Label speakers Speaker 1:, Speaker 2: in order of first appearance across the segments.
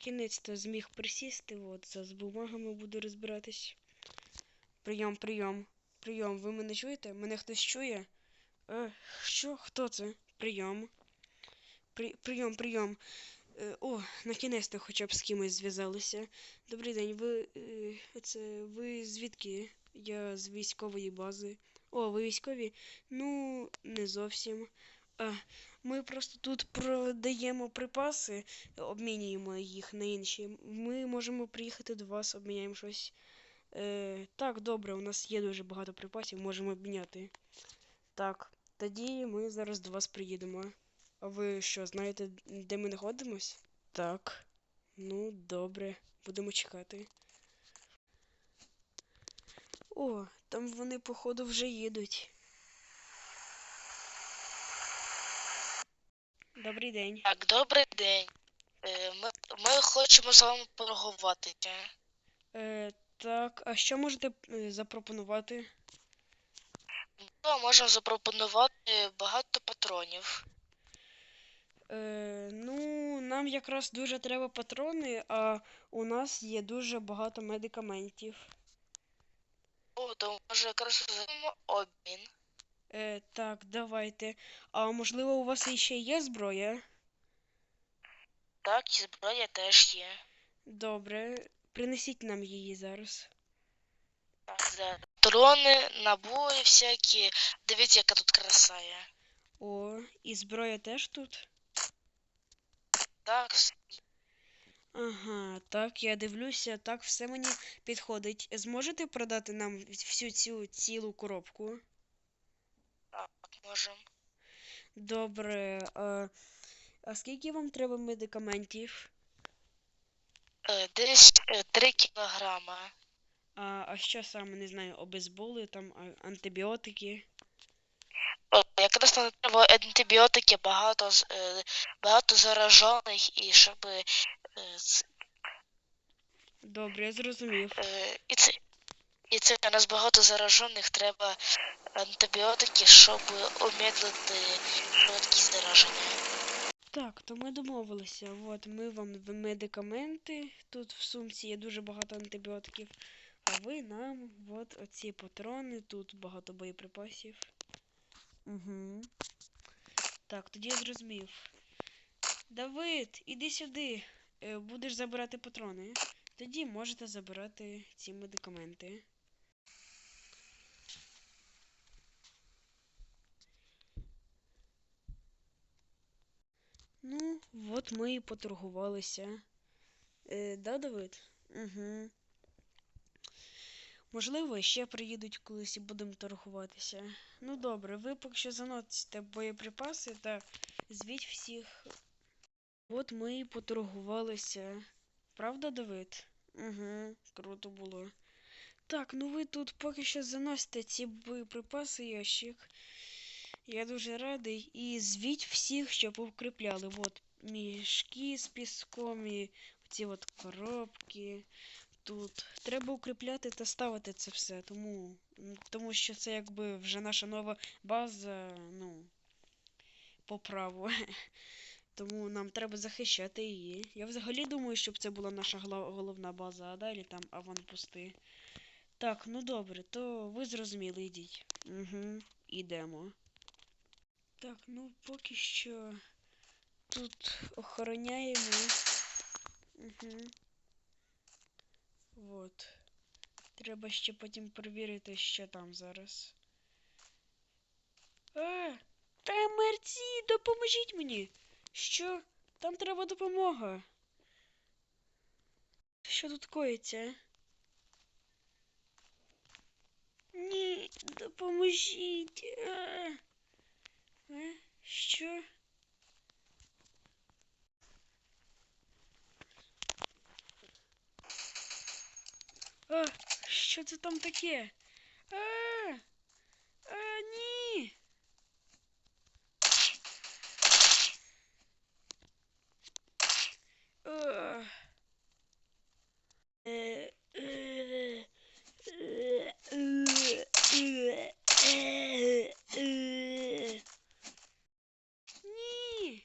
Speaker 1: Кінець-то зміг присісти, от, за з бумагами буду розбиратись. Прийом, прийом, прийом. Ви мене чуєте? Мене хтось чує? Е, що? Хто це? Прийом. При, прийом, прийом. Е, о, на кінець-то хоча б з кимось зв'язалися. Добрий день, ви. Е, це ви звідки? Я з військової бази. О, ви військові? Ну, не зовсім. Ми просто тут продаємо припаси, обмінюємо їх на інші. Ми можемо приїхати до вас, обміняємо щось. Е, так, добре, у нас є дуже багато припасів, можемо обміняти. Так, тоді ми зараз до вас приїдемо. А ви що, знаєте, де ми знаходимось? Так. Ну, добре, будемо чекати. О, там вони, походу, вже їдуть. Добрий день.
Speaker 2: Так, добрий день. Е, Ми, ми хочемо з вами поговорити.
Speaker 1: Е, так, а що можете е, запропонувати?
Speaker 2: Ми можемо запропонувати багато патронів.
Speaker 1: Е, ну, нам якраз дуже треба патрони, а у нас є дуже багато медикаментів.
Speaker 2: О, то може якраз обмін.
Speaker 1: Е, так, давайте. А можливо, у вас іще є зброя?
Speaker 2: Так, і зброя теж є.
Speaker 1: Добре, принесіть нам її зараз.
Speaker 2: Так, да. Патрони, набої всякі. Дивіться, яка тут краса є.
Speaker 1: О, і зброя теж тут?
Speaker 2: Так,
Speaker 1: Ага, так, я дивлюся, так все мені підходить. Зможете продати нам всю цю цілу коробку?
Speaker 2: Так, можемо.
Speaker 1: Добре. А, а скільки вам треба медикаментів?
Speaker 2: Е, Десь 3 кілограма.
Speaker 1: А, а що саме, не знаю, обезболи, там антибіотики?
Speaker 2: Якраз нам треба антибіотики, багато, е, багато заражених і щоб е,
Speaker 1: Добре, я зрозумів.
Speaker 2: Е, І це, і це у нас багато заражених, треба антибіотики, щоб умедлити швидкість зараження.
Speaker 1: Так, то ми домовилися. От ми вам медикаменти. Тут в сумці є дуже багато антибіотиків. А ви нам от оці патрони, тут багато боєприпасів. Угу. Так, тоді я зрозумів. Давид, іди сюди. Е, Будеш забирати патрони. Тоді можете забирати ці медикаменти. Ну, от ми і поторгувалися. Е, да, Давид? Угу. Можливо, ще приїдуть колись і будемо торгуватися. Ну добре, ви поки що заносите боєприпаси та звіть всіх. От ми і поторгувалися. Правда, Давид? Угу, круто було. Так, ну ви тут поки що заносите ці боєприпаси, ящик. Я дуже радий. І звіть всіх, щоб укріпляли. От мішки з піском і ці от коробки. Тут треба укріпляти та ставити це все. Тому, тому що це якби вже наша нова база, ну, по праву. Тому нам треба захищати її. Я взагалі думаю, щоб це була наша головна база, а далі там аванпости. Так, ну добре, то ви зрозуміли, йдіть. Угу, ідемо. Так, ну поки що тут охороняємо. Угу. Вот. Треба ще потім перевірити, що там зараз. А! Та мерці, допоможіть мені! Що? Там треба допомога. Що тут коїться? Ні, допоможіть. А! А? Що? А, що це там таке? А, а, ні. А. Е, е, е, е, е, е, е. Ні.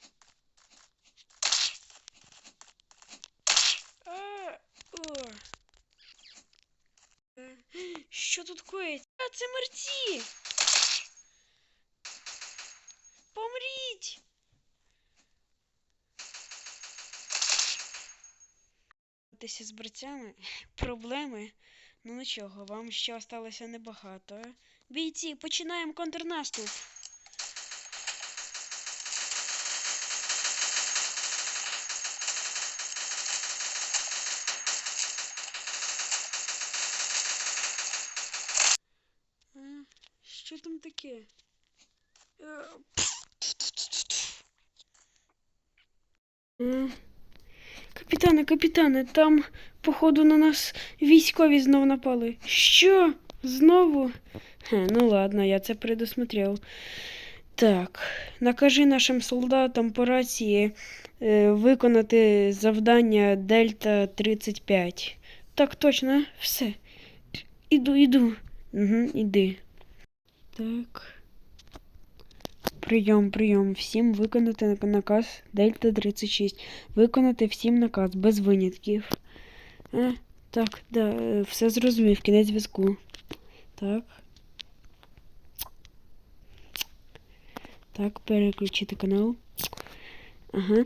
Speaker 1: Що тут коїться? А, це мерці! Помріть! З борцями? Проблеми? Ну нічого, вам ще осталося небагато. Бійці, починаємо контрнаступ. Таке? Капітане, капітане, там, походу, на нас військові знов напали. Що? Знову? Хе, ну ладно, я це предусмотрел. Так, накажи нашим солдатам по рації е, виконати завдання Дельта 35. Так, точно, все. Іду, іду. Угу, іди. Так. Прийом, прийом. Всім виконати наказ Дельта 36. Виконати всім наказ без винятків. Е, так, да, е, все зрозумів, кінець зв'язку. Так. Так, переключити канал. Ага.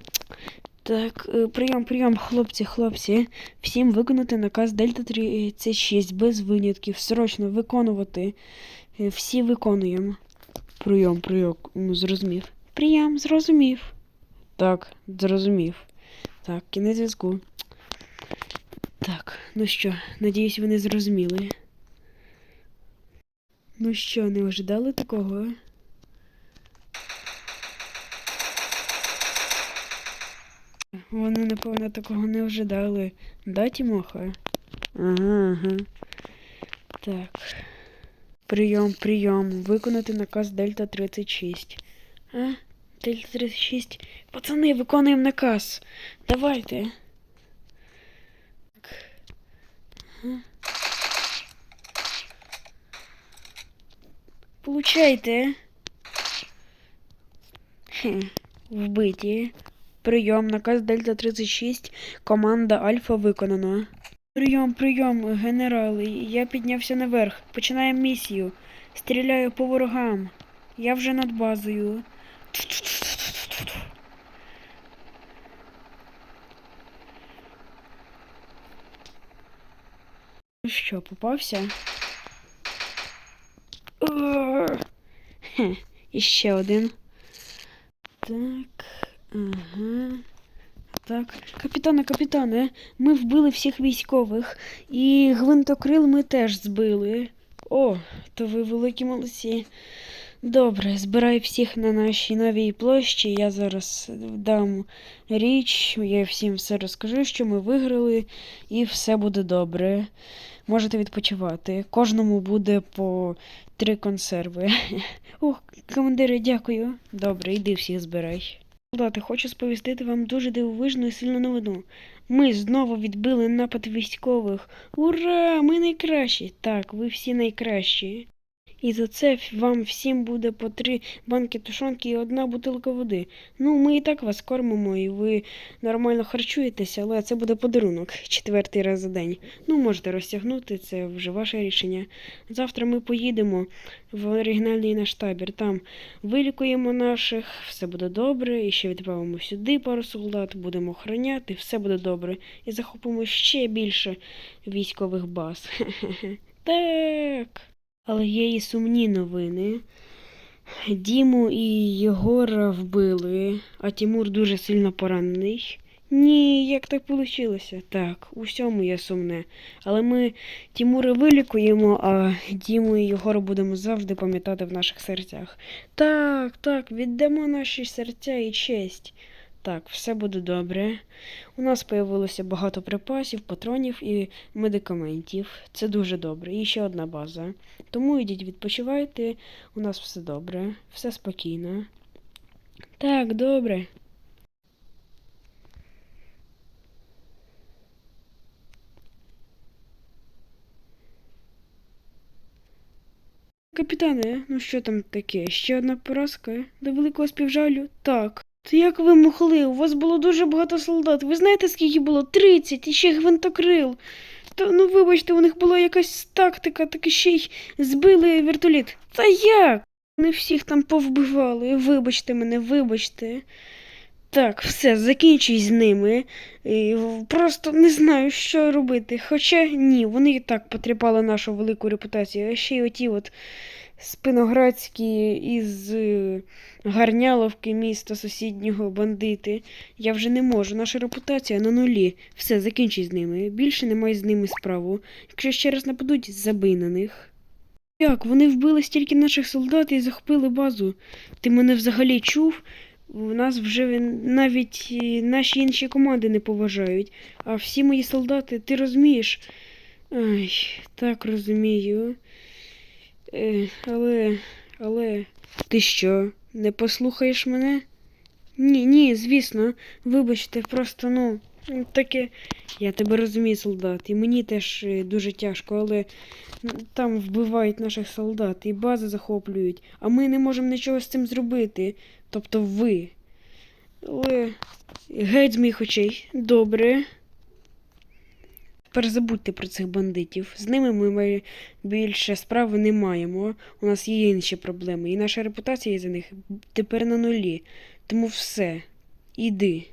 Speaker 1: Так, е, прийом, прийом, хлопці, хлопці. Всім виконати наказ Дельта 36 без винятків. Срочно виконувати. Е, Всі виконуємо. Прийом, прийом, зрозумів. Прийом, зрозумів. Так, зрозумів. Так, кінець зв'язку. Так, ну що, надіюсь, вони зрозуміли. Ну що, не ожидали такого? Вони, напевно, такого не ожидали. Да, Тімоха? Ага, ага. Так. Прийом, прийом. Виконати наказ Дельта 36. А? Дельта 36. Пацани, виконуємо наказ. Давайте. Так. Ага. Получайте. Хе, вбиті. Прийом, наказ Дельта 36. Команда Альфа виконано. Прийом, прийом, генерали. Я піднявся наверх. Починаємо місію. Стріляю по ворогам. Я вже над базою. Ну що, попався? Хе, І ще один. Так. Ага. Так. Капітане, капітане, ми вбили всіх військових, і гвинтокрил ми теж збили. О, то ви великі молодці. Добре, збирай всіх на нашій новій площі. Я зараз дам річ, я всім все розкажу, що ми виграли, і все буде добре. Можете відпочивати. Кожному буде по три консерви. Ох, командири, дякую. Добре, йди всіх збирай. Солдати, хочу сповістити вам дуже дивовижну і сильну новину. Ми знову відбили напад військових. Ура! Ми найкращі! Так, ви всі найкращі. І за це вам всім буде по три банки тушонки і одна бутилка води. Ну, ми і так вас кормимо, і ви нормально харчуєтеся, але це буде подарунок четвертий раз за день. Ну, можете розтягнути, це вже ваше рішення. Завтра ми поїдемо в оригінальний наш табір. Там вилікуємо наших, все буде добре, і ще відправимо сюди пару солдат, будемо охороняти, все буде добре. І захопимо ще більше військових баз. Так. Але є і сумні новини. Діму і Єгора вбили, а Тімур дуже сильно поранений. Ні, як так вийшло? Так, у всьому є сумне. Але ми Тімура вилікуємо, а Діму і Єгора будемо завжди пам'ятати в наших серцях. Так, так, віддамо наші серця і честь. Так, все буде добре. У нас появилося багато припасів, патронів і медикаментів. Це дуже добре. І ще одна база. Тому йдіть відпочивайте, у нас все добре, все спокійно. Так, добре. Капітане, ну що там таке? Ще одна поразка? До великого співжалю? Так. То як ви могли? У вас було дуже багато солдат. Ви знаєте, скільки було? 30 і ще гвинтокрил. Та ну вибачте, у них була якась тактика, так і ще й збили вертоліт. Та як? Вони всіх там повбивали. Вибачте мене, вибачте. Так, все, закінчуй з ними. І Просто не знаю, що робити. Хоча ні, вони і так потріпали нашу велику репутацію. А ще й оті от спиноградські із е, Гарняловки, міста сусіднього бандити. Я вже не можу. Наша репутація на нулі. Все, закінчуй з ними. Більше не з ними справу. Якщо ще раз нападуть, забий на них. Як? Вони вбили стільки наших солдат і захопили базу. Ти мене взагалі чув? У нас вже навіть е, наші інші команди не поважають. А всі мої солдати, ти розумієш? Ай, так розумію. Е, але, але. Ти що, не послухаєш мене? Ні, ні, звісно. Вибачте, просто ну. Таке. Я тебе розумію, солдат, і мені теж е, дуже тяжко, але там вбивають наших солдат і бази захоплюють, а ми не можемо нічого з цим зробити. Тобто ви. Але геть з моїх очей. Добре. Тепер забудьте про цих бандитів. З ними ми більше справи не маємо. У нас є інші проблеми, і наша репутація за них тепер на нулі. Тому все. Іди.